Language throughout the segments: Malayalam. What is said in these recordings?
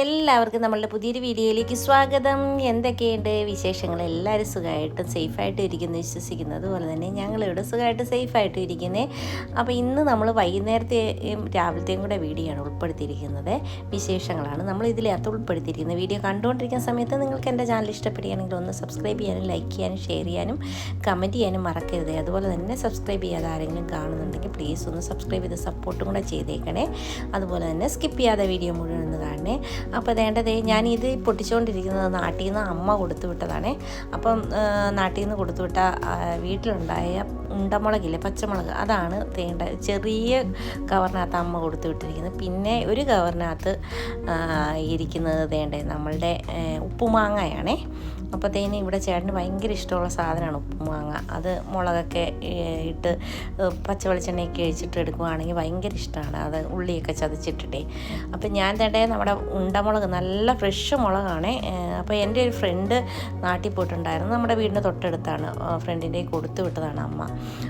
എല്ലാവർക്കും നമ്മളുടെ പുതിയൊരു വീഡിയോയിലേക്ക് സ്വാഗതം. എന്തൊക്കെയുണ്ട് വിശേഷങ്ങൾ? എല്ലാവരും സുഖമായിട്ടും സേഫായിട്ടും ഇരിക്കുന്നു വിശ്വസിക്കുന്നു അതുപോലെ തന്നെ ഞങ്ങളിവിടെ സുഖമായിട്ട് സേഫായിട്ടും ഇരിക്കുന്നത് അപ്പോൾ ഇന്ന് നമ്മൾ വൈകുന്നേരത്തെയും രാവിലത്തെയും കൂടെ വീഡിയോ ആണ് ഉൾപ്പെടുത്തിയിരിക്കുന്നത്. വിശേഷങ്ങളാണ് നമ്മൾ ഇതിലകത്ത് ഉൾപ്പെടുത്തിയിരിക്കുന്നത്. വീഡിയോ കണ്ടുകൊണ്ടിരിക്കുന്ന സമയത്ത് നിങ്ങൾക്ക് എന്റെ ചാനൽ ഇഷ്ടപ്പെടുകയാണെങ്കിൽ ഒന്ന് സബ്സ്ക്രൈബ് ചെയ്യാനും ലൈക്ക് ചെയ്യാനും ഷെയർ ചെയ്യാനും കമന്റ് ചെയ്യാനും മറക്കരുത്. അതുപോലെ തന്നെ സബ്സ്ക്രൈബ് ചെയ്യാതെ ആരെങ്കിലും കാണുന്നുണ്ടെങ്കിൽ പ്ലീസ് ഒന്ന് സബ്സ്ക്രൈബ് ചെയ്ത് സപ്പോർട്ടും കൂടെ ചെയ്തേക്കണേ. അതുപോലെ തന്നെ സ്കിപ്പ് ചെയ്യാതെ വീഡിയോ മുഴുവൻ ഒന്ന് കാണണേ. അപ്പോൾ വേണ്ടതേ ഞാനിത് പൊട്ടിച്ചുകൊണ്ടിരിക്കുന്നത് നാട്ടിൽ നിന്ന് അമ്മ കൊടുത്തു വിട്ടതാണേ. അപ്പം നാട്ടിൽ നിന്ന് കൊടുത്തു വിട്ട വീട്ടിലുണ്ടായ ഉണ്ടമുളകില്ലേ പച്ചമുളക്. അതാണ് തേണ്ട ചെറിയ കവറിനകത്ത് അമ്മ കൊടുത്തു വിട്ടിരിക്കുന്നത്. പിന്നെ ഒരു കവറിനകത്ത് ഇരിക്കുന്നത് തേണ്ടേ നമ്മളുടെ ഉപ്പുമാങ്ങയാണേ. അപ്പോഴത്തേന് ഇവിടെ ചേട്ടന് ഭയങ്കര ഇഷ്ടമുള്ള സാധനമാണ് ഉപ്പുമാങ്ങ. അത് മുളകൊക്കെ ഇട്ട് പച്ച വെളിച്ചെണ്ണയൊക്കെ ഒഴിച്ചിട്ട് എടുക്കുവാണെങ്കിൽ ഭയങ്കര ഇഷ്ടമാണ്. അത് ഉള്ളിയൊക്കെ ചതച്ചിട്ടിട്ടേ. അപ്പം ഞാൻ തേണ്ടേ നമ്മുടെ ഉണ്ടമുളക് നല്ല ഫ്രഷ് മുളകാണേ. അപ്പോൾ എന്റെ ഒരു ഫ്രണ്ട് നാട്ടിൽ പോയിട്ടുണ്ടായിരുന്നു. നമ്മുടെ വീടിന്റെ തൊട്ടടുത്താണ്. ഫ്രണ്ടിന്റെ കൊടുത്തു വിട്ടതാണ് അമ്മ.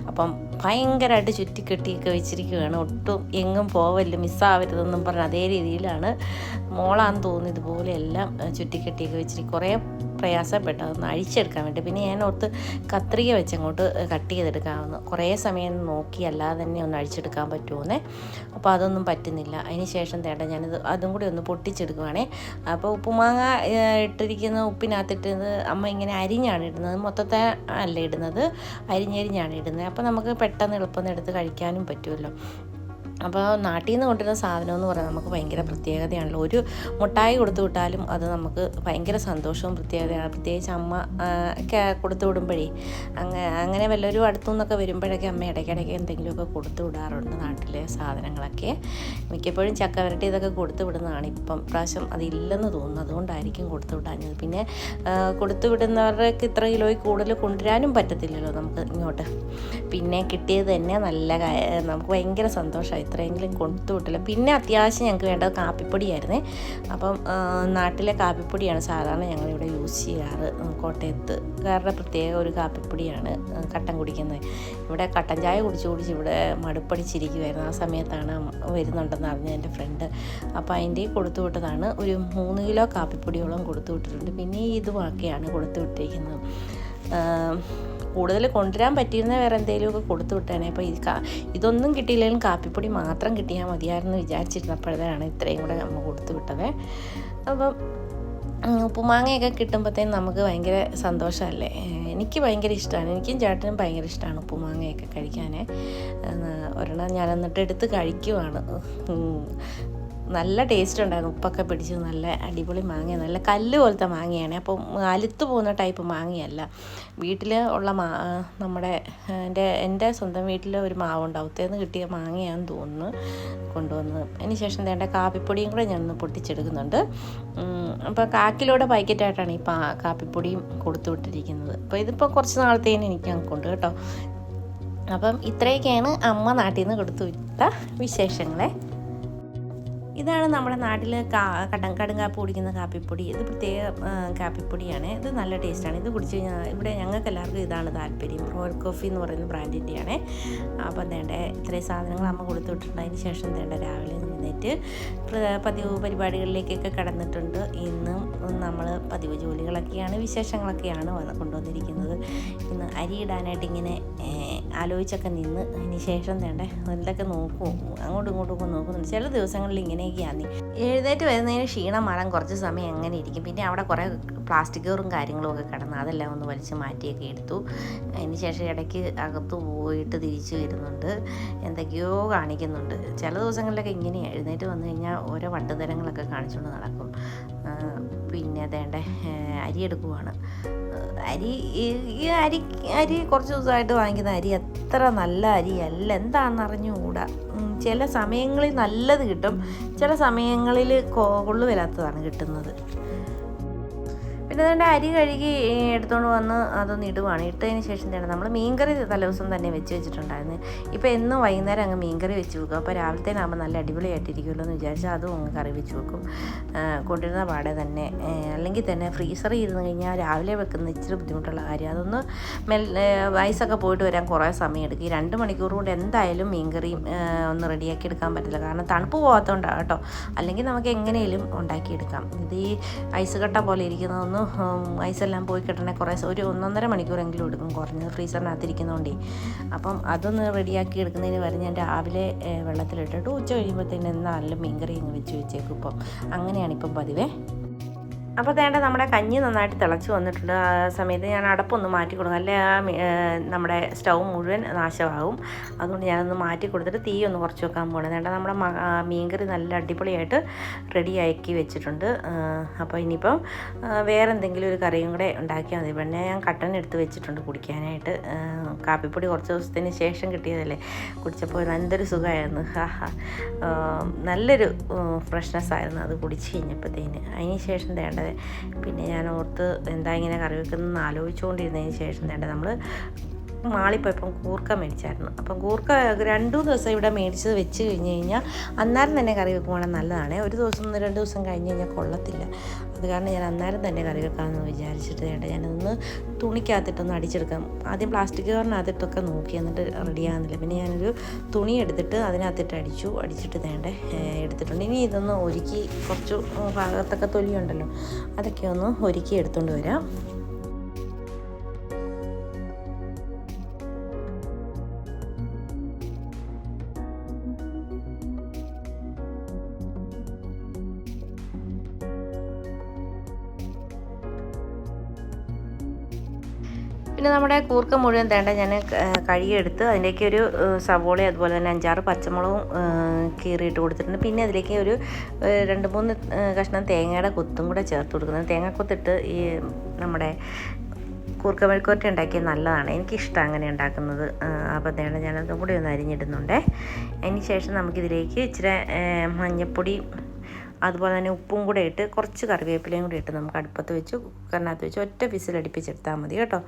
അപ്പം ഭയങ്കരമായിട്ട് ചുറ്റിക്കെട്ടിയൊക്കെ വെച്ചിരിക്കുകയാണ്. ഒട്ടും എങ്ങും പോവല്ല മിസ്സാവരുതെന്നും പറഞ്ഞ് അതേ രീതിയിലാണ് മോളാന്ന് തോന്നുന്നു ഇതുപോലെയെല്ലാം ഏ, ചുറ്റിക്കെട്ടിയൊക്കെ വെച്ചിട്ട് കുറേ പ്രയാസപ്പെട്ടു. അതൊന്ന് അഴിച്ചെടുക്കാൻ വേണ്ടി. പിന്നെ ഞാൻ ഓർത്ത് കത്രിക വെച്ച് അങ്ങോട്ട് കട്ട് ചെയ്തെടുക്കാമെന്ന് കുറേ സമയം നോക്കി അല്ലാതെ തന്നെ ഒന്ന് അഴിച്ചെടുക്കാൻ പറ്റുമെന്നേ അപ്പോൾ അതൊന്നും പറ്റുന്നില്ല. അതിന് ശേഷം തേണ്ട ഞാനിത് അതും കൂടി ഒന്ന് പൊട്ടിച്ചെടുക്കുവാണേ. അപ്പോൾ ഉപ്പുമാങ്ങ ഇട്ടിരിക്കുന്ന ഉപ്പിനകത്തിട്ടത് അമ്മ ഇങ്ങനെ അരിഞ്ഞാണ് ഇടുന്നത്. മൊത്തത്തെ അല്ല ഇടുന്നത്. അരിഞ്ഞരിഞ്ഞാണ് ഇടുന്നത്. അപ്പോൾ നമുക്ക് പെട്ടെന്ന് എളുപ്പം എടുത്ത് കഴിക്കാനും പറ്റുമല്ലോ അപ്പോൾ നാട്ടിൽ നിന്ന് കൊണ്ടുവരുന്ന സാധനം എന്ന് പറയുന്നത് നമുക്ക് ഭയങ്കര പ്രത്യേകതയാണല്ലോ. ഒരു മുട്ടായി കൊടുത്തു വിട്ടാലും അത് നമുക്ക് ഭയങ്കര സന്തോഷവും പ്രത്യേകതയാണ്. പ്രത്യേകിച്ച് അമ്മ ഒക്കെ കൊടുത്തു വിടുമ്പോഴേ അങ്ങനെ അങ്ങനെ വല്ലവരും അടുത്തു നിന്നൊക്കെ വരുമ്പോഴൊക്കെ അമ്മ ഇടയ്ക്കിടയ്ക്ക് എന്തെങ്കിലുമൊക്കെ കൊടുത്തു വിടാറുണ്ട് നാട്ടിലെ സാധനങ്ങളൊക്കെ. മിക്കപ്പോഴും ചക്ക വരട്ടി ഇതൊക്കെ കൊടുത്തു വിടുന്നതാണ്. ഇപ്പം പ്രാവശ്യം അതില്ലെന്ന് തോന്നുന്നു. അതുകൊണ്ടായിരിക്കും കൊടുത്തു വിടാഞ്ഞത്. പിന്നെ കൊടുത്തു വിടുന്നവർക്ക് ഇത്ര കിലോയിൽ കൂടുതൽ കൊണ്ടുവരാനും പറ്റത്തില്ലല്ലോ നമുക്ക് ഇങ്ങോട്ട്. പിന്നെ കിട്ടിയത് തന്നെ നല്ല നമുക്ക് ഭയങ്കര സന്തോഷമായി ഇത്രയെങ്കിലും കൊടുത്തു വിട്ടില്ല പിന്നെ അത്യാവശ്യം ഞങ്ങൾക്ക് വേണ്ടത് കാപ്പിപ്പൊടിയായിരുന്നേ. അപ്പം നാട്ടിലെ കാപ്പിപ്പൊടിയാണ് സാധാരണ ഞങ്ങളിവിടെ യൂസ് ചെയ്യാറ്. കോട്ടയത്ത് കാരുടെ പ്രത്യേക ഒരു കാപ്പിപ്പൊടിയാണ് കട്ടൻ കുടിക്കുന്നത്. ഇവിടെ കട്ടൻ ചായ കുടിച്ച് കുടിച്ച് ഇവിടെ മടുപ്പടിച്ചിരിക്കുമായിരുന്നു ആ സമയത്താണ് വരുന്നുണ്ടെന്ന് അറിഞ്ഞ എന്റെ ഫ്രണ്ട്. അപ്പോൾ അതിന്റെ കൊടുത്തു വിട്ടതാണ് ഒരു മൂന്ന് കിലോ കാപ്പിപ്പൊടിയോളം കൊടുത്തു വിട്ടിട്ടുണ്ട് പിന്നെ ഇത് ബാക്കിയാണ് കൊടുത്തു വിട്ടിരിക്കുന്നത് കൂടുതൽ കൊണ്ടുവരാൻ പറ്റിയിരുന്ന വേറെ എന്തെങ്കിലുമൊക്കെ കൊടുത്തു വിട്ടേനെ. അപ്പോൾ ഇത് കാ ഇതൊന്നും കിട്ടിയില്ലെങ്കിലും കാപ്പിപ്പൊടി മാത്രം കിട്ടിയാൽ മതിയായിരുന്നു വിചാരിച്ചിരുന്നപ്പോഴാണ് ഇത്രയും കൂടെ നമ്മൾ കൊടുത്തു വിട്ടത്. അപ്പം ഉപ്പുമാങ്ങയൊക്കെ കിട്ടുമ്പോഴത്തേനും നമുക്ക് ഭയങ്കര സന്തോഷമല്ലേ? എനിക്ക് ഭയങ്കര ഇഷ്ടമാണ്. എനിക്കും ചേട്ടനും ഭയങ്കര ഇഷ്ടമാണ് ഉപ്പുമാങ്ങയൊക്കെ കഴിക്കാൻ ഒരെണ്ണം ഞാൻ എന്നിട്ട് എടുത്ത് കഴിക്കുവാണ്. നല്ല ടേസ്റ്റ് ഉണ്ടായിരുന്നു. ഉപ്പൊക്കെ പിടിച്ച് നല്ല അടിപൊളി മാങ്ങ നല്ല കല്ല് പോലത്തെ മാങ്ങയാണ്. അപ്പോൾ അലുത്ത് പോകുന്ന ടൈപ്പ് മാങ്ങയല്ല. വീട്ടിൽ ഉള്ള മാ നമ്മുടെ എന്റെ എന്റെ സ്വന്തം വീട്ടിൽ ഒരു മാവുണ്ട് അവിടുത്തേന്ന് കിട്ടിയ മാങ്ങയാണെന്ന് തോന്നുന്നു കൊണ്ടുവന്ന്. അതിന് ശേഷം തേണ്ട കാപ്പിപ്പൊടിയും കൂടെ ഞാനൊന്ന് പൊട്ടിച്ചെടുക്കുന്നുണ്ട്. അപ്പോൾ കാക്കിലൂടെ പാക്കറ്റായിട്ടാണ് ഈ പാ കാപ്പിപ്പൊടിയും കൊടുത്തു വിട്ടിരിക്കുന്നത്. അപ്പോൾ ഇതിപ്പോൾ കുറച്ച് നാളത്തേന് എനിക്ക് ഞങ്ങൾക്കുണ്ട് കേട്ടോ. അപ്പം ഇത്രയൊക്കെയാണ് അമ്മ നാട്ടിൽ നിന്ന് കൊടുത്തു വിട്ട വിശേഷങ്ങളെ. ഇതാണ് നമ്മുടെ നാട്ടിൽ കടം കടുങ്കാപ്പ് കുടിക്കുന്ന കാപ്പിപ്പൊടി. ഇത് പ്രത്യേക കാപ്പിപ്പൊടിയാണ്. ഇത് നല്ല ടേസ്റ്റാണ്. ഇത് കുടിച്ച് കഴിഞ്ഞാൽ ഇവിടെ ഞങ്ങൾക്ക് എല്ലാവർക്കും ഇതാണ് താല്പര്യം. റോയൽ കോഫി എന്ന് പറയുന്ന ബ്രാൻഡിന്റെയാണ് അപ്പം തേണ്ട ഇത്രയും സാധനങ്ങൾ അമ്മ കൊടുത്തു വിട്ടിട്ടുണ്ട്. അതിന് ശേഷം തേണ്ട രാവിലെ നിന്നിട്ട് പതിവ് പരിപാടികളിലേക്കൊക്കെ കടന്നിട്ടുണ്ട്. ഇന്നും നമ്മൾ പതിവ് ജോലികളൊക്കെയാണ് വിശേഷങ്ങളൊക്കെയാണ് വന്ന് കൊണ്ടുവന്നിരിക്കുന്നത്. ഇന്ന് അരി ഇടാനായിട്ട് ഇങ്ങനെ ആലോചിച്ചൊക്കെ നിന്ന് അതിന് ശേഷം തേണ്ടേ എന്തൊക്കെ നോക്കുമോ അങ്ങോട്ടും ഇങ്ങോട്ടും ഒക്കെ നോക്കുന്നുണ്ട് ചില ദിവസങ്ങളിൽ ഇങ്ങനെയൊക്കെയാണ് എഴുന്നേറ്റ് വരുന്നതിന് ക്ഷീണം മാറാൻ കുറച്ച് സമയം അങ്ങനെ ഇരിക്കും? പിന്നെ അവിടെ കുറേ പ്ലാസ്റ്റിക് കവറും കാര്യങ്ങളും ഒക്കെ കിടന്ന് അതെല്ലാം ഒന്ന് വലിച്ച് മാറ്റിയൊക്കെ എടുത്തു. അതിന് ശേഷം ഇടയ്ക്ക് അകത്ത് പോയിട്ട് തിരിച്ചു വരുന്നുണ്ട്. എന്തൊക്കെയോ കാണിക്കുന്നുണ്ട്. ചില ദിവസങ്ങളിലൊക്കെ ഇങ്ങനെ എഴുന്നേറ്റ് വന്നു കഴിഞ്ഞാൽ ഓരോ വട്ടുതരങ്ങളൊക്കെ കാണിച്ചുകൊണ്ട് നടക്കും. പിന്നെ അതേണ്ട അരി എടുക്കുവാണ്. അരി ഈ- അരി അരി കുറച്ച് ദിവസമായിട്ട് വാങ്ങിക്കുന്ന അരി അത്ര നല്ല അരിയല്ല എന്താണെന്ന് അറിഞ്ഞുകൂടാ ചില സമയങ്ങളിൽ നല്ലത് കിട്ടും ചില സമയങ്ങളിൽ കൊള്ളുവരാത്തതാണ് കിട്ടുന്നത്. പിന്നെ അതിന്റെ അരി കഴുകി എടുത്തുകൊണ്ട് വന്ന് അതൊന്ന് ഇടുവാണ്. ഇട്ടതിന് ശേഷം തന്നെ നമ്മൾ മീൻകറി തലേദിവസം തന്നെ വെച്ച് വെച്ചിട്ടുണ്ടായിരുന്നു. ഇപ്പോൾ എന്നും വൈകുന്നേരം അങ്ങ് മീൻകറി വെച്ച് വെക്കും. അപ്പോൾ രാവിലത്തേനാകുമ്പോൾ നല്ല അടിപൊളിയായിട്ടിരിക്കുമല്ലോ എന്ന് വിചാരിച്ചാൽ അതും അങ്ങ് കറി വെച്ച് വെക്കും. കൊണ്ടിരുന്ന പാടെ തന്നെ. അല്ലെങ്കിൽ തന്നെ ഫ്രീസറിൽ ഇരുന്ന് കഴിഞ്ഞാൽ രാവിലെ വെക്കുന്ന ഇച്ചിരി ബുദ്ധിമുട്ടുള്ള കാര്യം. അതൊന്ന് മെൽ വയസ്സൊക്കെ പോയിട്ട് വരാൻ കുറേ സമയം എടുക്കും. ഈ രണ്ട് മണിക്കൂർ കൊണ്ട് എന്തായാലും മീൻകറിയും ഒന്ന് റെഡിയാക്കി എടുക്കാൻ പറ്റില്ല കാരണം തണുപ്പ് പോകാത്തതുകൊണ്ടാണ് കേട്ടോ. അല്ലെങ്കിൽ നമുക്ക് എങ്ങനെയും ഉണ്ടാക്കിയെടുക്കാം. ഇത് ഈ ഐസ് കട്ട പോലെ ഇരിക്കുന്നതൊന്ന് ഐസെല്ലാം പോയി കിട്ടണേ കുറേ ഒരു ഒന്നൊന്നര മണിക്കൂറെങ്കിലും എടുക്കും. കുറഞ്ഞത് ഫ്രീസറിനകത്തിരിക്കുന്നതുകൊണ്ടേ അപ്പം അതൊന്ന് റെഡിയാക്കി എടുക്കുന്നതിന് വരെ ഞാൻ രാവിലെ വെള്ളത്തിലിട്ടിട്ട് ഉച്ച കഴിയുമ്പോഴത്തേന് നല്ല മീൻകറി ഇങ്ങ് വെച്ച് വെച്ചേക്കും ഇപ്പം. അങ്ങനെയാണ് ഇപ്പം പതിവേ. അപ്പോൾ തേണ്ട നമ്മുടെ കഞ്ഞി നന്നായിട്ട് തിളച്ച് വന്നിട്ടുണ്ട്. ആ സമയത്ത് ഞാൻ അടപ്പൊന്ന് മാറ്റി കൊടുക്കും. അല്ലെ ആ നമ്മുടെ സ്റ്റൗ മുഴുവൻ നാശമാകും. അതുകൊണ്ട് ഞാനൊന്ന് മാറ്റി കൊടുത്തിട്ട് തീ ഒന്ന് കുറച്ച് വെക്കാൻ പോകണം തേണ്ട നമ്മുടെ മീൻകറി നല്ല അടിപൊളിയായിട്ട് റെഡിയാക്കി വെച്ചിട്ടുണ്ട്. അപ്പോൾ ഇനിയിപ്പം വേറെ എന്തെങ്കിലും ഒരു കറിയും കൂടെ ഉണ്ടാക്കിയാൽ മതി. പിന്നെ ഞാൻ കട്ടൻ എടുത്ത് വെച്ചിട്ടുണ്ട് കുടിക്കാനായിട്ട്. കാപ്പിപ്പൊടി കുറച്ച് ദിവസത്തിന് ശേഷം കിട്ടിയതല്ലേ? കുടിച്ചപ്പോൾ എന്തൊരു സുഖമായിരുന്നു. നല്ലൊരു ഫ്രഷ്നെസ് ആയിരുന്നു അത് കുടിച്ച് കഴിഞ്ഞപ്പോഴത്തേന്. അതിന് ശേഷം വേണ്ടത് പിന്നെ ഞാൻ ഓർത്ത് എന്താ ഇങ്ങനെ കറി വെക്കുന്നതെന്ന് ആലോചിച്ചുകൊണ്ടിരുന്നതിന് ശേഷം തന്നെ നമ്മൾ മാളിപ്പോയപ്പം കൂർക്ക മേടിച്ചായിരുന്നു. അപ്പം കൂർക്ക രണ്ടു ദിവസം ഇവിടെ മേടിച്ചത് വെച്ച് കഴിഞ്ഞ് കഴിഞ്ഞാൽ അന്നേരം തന്നെ കറി വെക്കുവാണെങ്കിൽ നല്ലതാണ്. ഒരു ദിവസം രണ്ട് ദിവസം കഴിഞ്ഞ് കഴിഞ്ഞാൽ കൊള്ളത്തില്ല. അത് കാരണം ഞാൻ അന്നേരം തന്നെ കറി വെക്കാമെന്ന് വിചാരിച്ചിട്ട് ചേട്ടാ ഞാനൊന്ന് തുണിക്കകത്തിട്ടൊന്ന് അടിച്ചെടുക്കാം. ആദ്യം പ്ലാസ്റ്റിക് കവറിനകത്തിട്ടൊക്കെ നോക്കി എന്നിട്ട് റെഡിയാകുന്നില്ല പിന്നെ ഞാനൊരു തുണി എടുത്തിട്ട് അതിനകത്തിട്ട് അടിച്ചു. അടിച്ചിട്ട് തേണ്ടേ എടുത്തിട്ടുണ്ട്. ഇനി ഇതൊന്ന് ഒരുക്കി കുറച്ച് ഭാഗത്തൊക്കെ തൊലിയുണ്ടല്ലോ അതൊക്കെ ഒന്ന് ഒരുക്കി എടുത്തുകൊണ്ട് വരാം. പിന്നെ നമ്മുടെ കൂർക്ക മുഴുവൻ തേണ്ട ഞാൻ കഴുകിയെടുത്ത് അതിലേക്ക് ഒരു സവോള സവോളയും അതുപോലെ തന്നെ അഞ്ചാറ് പച്ചമുളകും കീറിയിട്ട് കൊടുത്തിട്ടുണ്ട്. പിന്നെ അതിലേക്ക് ഒരു രണ്ട് മൂന്ന് കഷ്ണം തേങ്ങയുടെ കൊത്തും കൂടെ ചേർത്ത് കൊടുക്കുന്നത്. തേങ്ങക്കൊത്തിട്ട് ഈ നമ്മുടെ കൂർക്ക മെഴുക്കുവരട്ടി ഉണ്ടാക്കിയത് നല്ലതാണ്. എനിക്കിഷ്ടം അങ്ങനെ ഉണ്ടാക്കുന്നത്. അപ്പോൾ തേണ്ട ഞാനതും കൂടി ഒന്ന് അരിഞ്ഞിടുന്നുണ്ടേ. അതിന് ശേഷം നമുക്കിതിലേക്ക് ഇച്ചിരി മഞ്ഞൾപ്പൊടി അതുപോലെ തന്നെ ഉപ്പും കൂടെ ഇട്ട് കുറച്ച് കറിവേപ്പിലയും കൂടി ഇട്ട് നമുക്ക് അടുപ്പത്ത് വെച്ച് കുക്കറിനകത്ത് വെച്ച് ഒറ്റ വിസിൽ അടുപ്പിച്ചെടുത്താൽ മതി കേട്ടോ.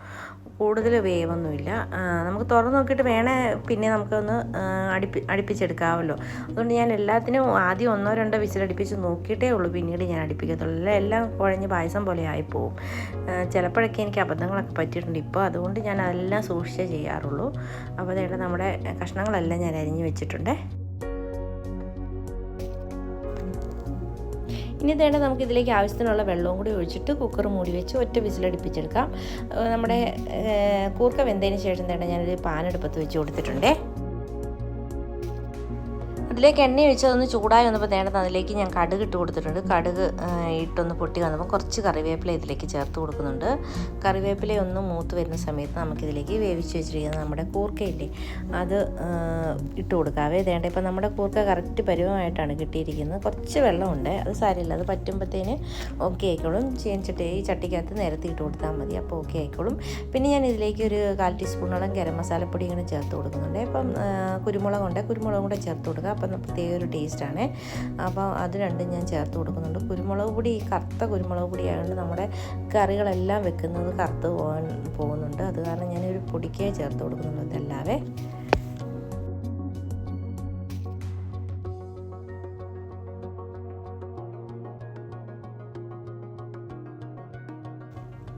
കൂടുതൽ വേവൊന്നുമില്ല. നമുക്ക് തുറന്ന് നോക്കിയിട്ട് വേണേ പിന്നെ നമുക്കൊന്ന് അടുപ്പി അടുപ്പിച്ചെടുക്കാമല്ലോ. അതുകൊണ്ട് ഞാൻ എല്ലാത്തിനും ആദ്യം ഒന്നോ രണ്ടോ വിസിൽ അടുപ്പിച്ച് നോക്കിയിട്ടേ ഉള്ളൂ. പിന്നീട് ഞാൻ അടുപ്പിക്കത്തുള്ളൂ. എല്ലാം കുഴഞ്ഞ് പായസം പോലെ ആയിപ്പോവും. ചിലപ്പോഴൊക്കെ എനിക്ക് അബദ്ധങ്ങളൊക്കെ പറ്റിയിട്ടുണ്ട് ഇപ്പോൾ. അതുകൊണ്ട് ഞാൻ അതെല്ലാം സൂക്ഷിച്ചേ ചെയ്യാറുള്ളൂ. അപ്പോൾ അതേണ്ട നമ്മുടെ കഷ്ണങ്ങളെല്ലാം ഞാൻ അരിഞ്ഞ് വെച്ചിട്ടുണ്ട്. ഇനി തേണ്ട നമുക്ക് ഇതിലേക്ക് ആവശ്യത്തിനുള്ള വെള്ളവും കൂടി ഒഴിച്ചിട്ട് കുക്കർ മൂടി വെച്ച് ഒറ്റ വിസിലടിപ്പിച്ചെടുക്കാം. നമ്മുടെ കൂർക്ക വെന്തതിന് ശേഷം തേണ്ട ഞാനൊരു പാനെടുപ്പത്ത് വെച്ച് കൊടുത്തിട്ടുണ്ടേ. അതിലേക്ക് എണ്ണ ഒഴിച്ചതൊന്ന് ചൂടായി വന്നപ്പോൾ നേരത്തെ അതിലേക്ക് ഞാൻ കടുക് ഇട്ട് കൊടുത്തിട്ടുണ്ട്. കടുക് ഇട്ടൊന്ന് പൊട്ടി വന്നപ്പോൾ കുറച്ച് കറിവേപ്പില ഇതിലേക്ക് ചേർത്ത് കൊടുക്കുന്നുണ്ട്. കറിവേപ്പില ഒന്ന് മൂത്ത് വരുന്ന സമയത്ത് നമുക്കിതിലേക്ക് വേവിച്ച് വെച്ചിരിക്കുന്നത് നമ്മുടെ കൂർക്കയില്ലേ അത് ഇട്ട് കൊടുക്കാവേ വേണ്ട ഇപ്പം നമ്മുടെ കൂർക്ക കറക്റ്റ് പരുവമായിട്ടാണ് കിട്ടിയിരിക്കുന്നത്. കുറച്ച് വെള്ളമുണ്ട് അത് സാരമില്ല അത് പറ്റുമ്പോഴത്തേന് ഓക്കെ ആയിക്കോളും. ചീനിച്ചിട്ട് ഈ ചട്ടിക്കകത്ത് നേരത്തെ ഇട്ട് കൊടുത്താൽ മതി അപ്പോൾ ഓക്കെ ആയിക്കോളും. പിന്നെ ഞാൻ ഇതിലേക്ക് ഒരു കാൽ ടീസ്പൂണോളം ഗരം മസാലപ്പൊടി ഇങ്ങനെ ചേർത്ത് കൊടുക്കുന്നുണ്ട്. ഇപ്പം കുരുമുളകുണ്ട് കുരുമുളകും കൂടെ ചേർത്ത് കൊടുക്കുക അപ്പം പ്രത്യേക ഒരു ടേസ്റ്റാണ്. അപ്പോൾ അത് രണ്ടും ഞാൻ ചേർത്ത് കൊടുക്കുന്നുണ്ട്. കുരുമുളക് പൊടി കറുത്ത കുരുമുളക് പൊടി ആയതുകൊണ്ട് നമ്മുടെ കറികളെല്ലാം വെക്കുന്നത് കറുത്ത് പോകാൻ പോകുന്നുണ്ട്. അത് കാരണം ഞാനൊരു പൊടിക്കേ ചേർത്ത് കൊടുക്കുന്നുണ്ട് ഇതല്ലാതെ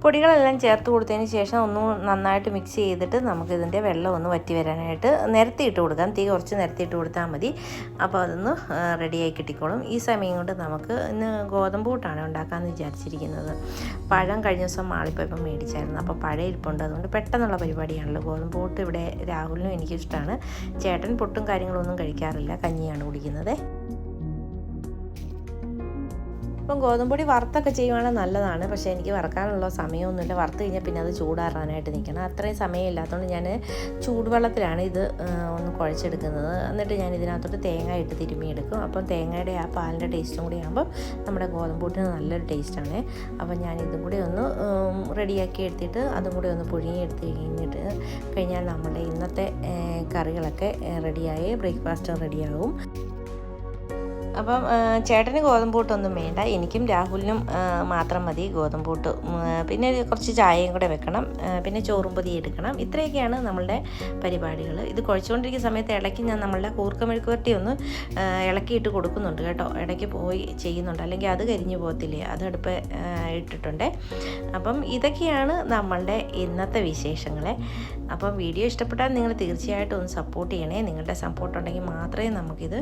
പൊടികളെല്ലാം ചേർത്ത് കൊടുത്തതിന് ശേഷം ഒന്ന് നന്നായിട്ട് മിക്സ് ചെയ്തിട്ട് നമുക്കിതിന്റെ വെള്ളം ഒന്ന് വറ്റി വരാനായിട്ട് നിരത്തിയിട്ട് കൊടുക്കാം. തീ കുറച്ച് നിരത്തിയിട്ട് കൊടുത്താൽ മതി. അപ്പോൾ അതൊന്ന് റെഡിയായി കിട്ടിക്കോളും. ഈ സമയം കൊണ്ട് നമുക്ക് ഇന്ന് ഗോതമ്പ് കൂട്ടാണ് ഉണ്ടാക്കാമെന്ന് വിചാരിച്ചിരിക്കുന്നത്. പഴം കഴിഞ്ഞ ദിവസം മാളിപ്പോയപ്പോൾ മേടിച്ചായിരുന്നു. അപ്പോൾ പഴം ഇരിപ്പുണ്ട്. അതുകൊണ്ട് പെട്ടെന്നുള്ള പരിപാടിയാണല്ലോ. ഗോതമ്പ് കൂട്ട് ഇവിടെ രാഹുലിനും എനിക്കിഷ്ടമാണ് ചേട്ടൻ പൊട്ടും കാര്യങ്ങളൊന്നും കഴിക്കാറില്ല. കഞ്ഞിയാണ് കുടിക്കുന്നത്. ഇപ്പം ഗോതമ്പൊടി വറുത്തൊക്കെ ചെയ്യുവാണെങ്കിൽ നല്ലതാണ്. പക്ഷേ എനിക്ക് വറുക്കാനുള്ള സമയമൊന്നുമില്ല. വറുത്ത് കഴിഞ്ഞാൽ പിന്നെ അത് ചൂടാറാനായിട്ട് നിൽക്കണം. അത്രയും സമയമില്ലാത്തതുകൊണ്ട് ഞാൻ ചൂടുവെള്ളത്തിലാണ് ഇത് ഒന്ന് കുഴച്ചെടുക്കുന്നത്. എന്നിട്ട് ഞാൻ ഇതിനകത്തോട്ട് തേങ്ങ ഇട്ട് തിരുമ്മിയെടുക്കും. അപ്പം തേങ്ങയുടെ ആ പാലിന്റെ ടേസ്റ്റും കൂടി ആകുമ്പോൾ നമ്മുടെ ഗോതമ്പൂട്ടിന് നല്ലൊരു ടേസ്റ്റാണ്. അപ്പം ഞാൻ ഇതും കൂടി ഒന്ന് റെഡിയാക്കി എടുത്തിട്ട് അതും കൂടി ഒന്ന് പുഴുങ്ങി എടുത്ത് കഴിഞ്ഞിട്ട് കഴിഞ്ഞാൽ നമ്മുടെ ഇന്നത്തെ കറികളൊക്കെ റെഡിയായി. ബ്രേക്ക്ഫാസ്റ്റ് റെഡിയാകും അപ്പം ചേട്ടന് ഗോതമ്പൂട്ടൊന്നും വേണ്ട. എനിക്കും രാഹുലിനും മാത്രം മതി ഗോതമ്പൂട്ട് പിന്നെ കുറച്ച് ചായയും കൂടെ വെക്കണം. പിന്നെ ചോറും പൊതി എടുക്കണം. ഇത്രയൊക്കെയാണ് നമ്മളുടെ പരിപാടികൾ ഇത് കുഴച്ചുകൊണ്ടിരിക്കുന്ന സമയത്ത് ഇടയ്ക്ക് ഞാൻ നമ്മളുടെ കൂർക്ക മെഴുക്കുവരട്ടി ഒന്ന് ഇളക്കിയിട്ട് കൊടുക്കുന്നുണ്ട് കേട്ടോ. ഇടയ്ക്ക് പോയി ചെയ്യുന്നുണ്ട്. അല്ലെങ്കിൽ അത് കരിഞ്ഞു പോകത്തില്ലേ? അത് അടുപ്പ് ഇട്ടിട്ടുണ്ട്. അപ്പം ഇതൊക്കെയാണ് നമ്മളുടെ ഇന്നത്തെ വിശേഷങ്ങളെ. അപ്പം വീഡിയോ ഇഷ്ടപ്പെട്ടാൽ നിങ്ങൾ തീർച്ചയായിട്ടും ഒന്ന് സപ്പോർട്ട് ചെയ്യണേ. നിങ്ങളുടെ സപ്പോർട്ട് ഉണ്ടെങ്കിൽ മാത്രമേ നമുക്കിത്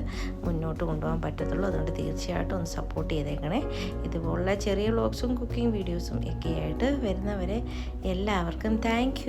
മുന്നോട്ട് കൊണ്ടുപോകാൻ പറ്റത്തുള്ളൂ. അതുകൊണ്ട് തീർച്ചയായിട്ടും ഒന്ന് സപ്പോർട്ട് ചെയ്തേക്കണേ. ഇതുപോലുള്ള ചെറിയ വ്ളോഗ്സും കുക്കിംഗ് വീഡിയോസും ഒക്കെ ആയിട്ട് വരുന്നവരെ എല്ലാവർക്കും താങ്ക്